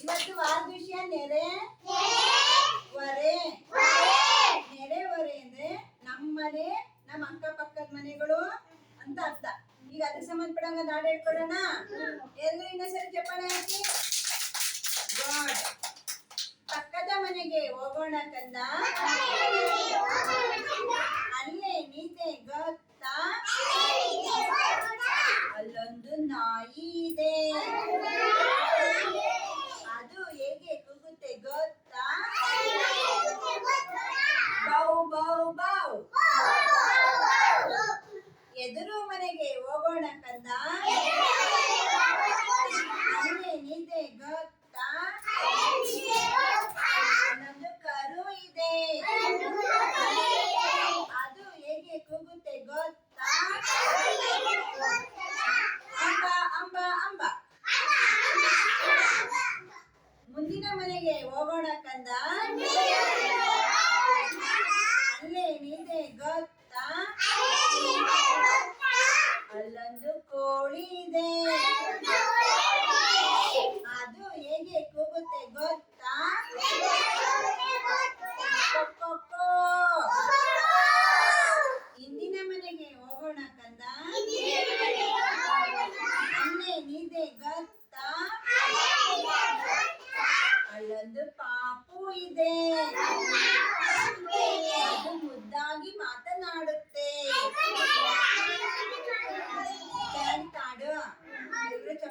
ಇವತ್ತು ವಾರದ ವಿಷಯ ನೆರೆ. ಹೊರೆ ನೆರೆ ಹೊರೆ ಅಂದ್ರೆ ನಮ್ಮನೆ, ನಮ್ಮ ಅಕ್ಕಪಕ್ಕದ ಮನೆಗಳು ಅಂತ ಅರ್ಥ. ಈಗ ಅದಕ್ಕೆ ಸಂಬಂಧಪಟ್ಟಂಗ ಹಾಡು ಹೇಳ್ಕೊಡೋಣ? ಎಲ್ರು ಇನ್ನೊಂದ್ಸರಿ ಚಪ್ಪಾಳೆ ಹಾಕಿ. ಗಾಡ್. ಪಕ್ಕದ ಮನೆಗೆ ಹೋಗೋಣ ಕಂದ. ಅಲ್ಲೇ ನೀತೆ ಗೊತ್ತಾ? ಅಲ್ಲೊಂದು ನಾಯಿ ಇದೆ ಅದು ಹೇಗೆ ಕೂಗುತ್ತೆ ಗೊತ್ತಾ ಬೌ ಬೌ ಬೌ ಎದುರು ಮನೆಗೆ ಹೋಗೋಣ ಕಂದ. ಅಲ್ಲೇ ನಿದ್ದೆ ಗೊತ್ತಾ? ಅಲ್ಲೊಂದು ಕರು ಇದೆ. ಅದು ಹೇಗೆ ಕೂಗುತ್ತೆ ಗೊತ್ತಾ? ಅಂಬ ಅಂಬ ಅಂಬ. ಮುಂದಿನ ಮನೆಗೆ ಹೋಗೋಣ ಕಂದ. ಅಲ್ಲೇ ನಿದ್ದೆ ಗೊತ್ತಾ? ಅಲ್ಲೊಂದು ಕೋಳಿ ಇದೆ. ಅದು ಹೇಗೆ ಕೂಗುತ್ತೆ ಗೊತ್ತಾ? ಇಂದಿನ ಮನೆಗೆ ಹೋಗೋಣ ಕಂದ. ಅನ್ನೇನಿದೆ ಗೊತ್ತಾ? ಅಲ್ಲೊಂದು ಪಾಪು ಇದೆ.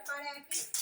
para aquí.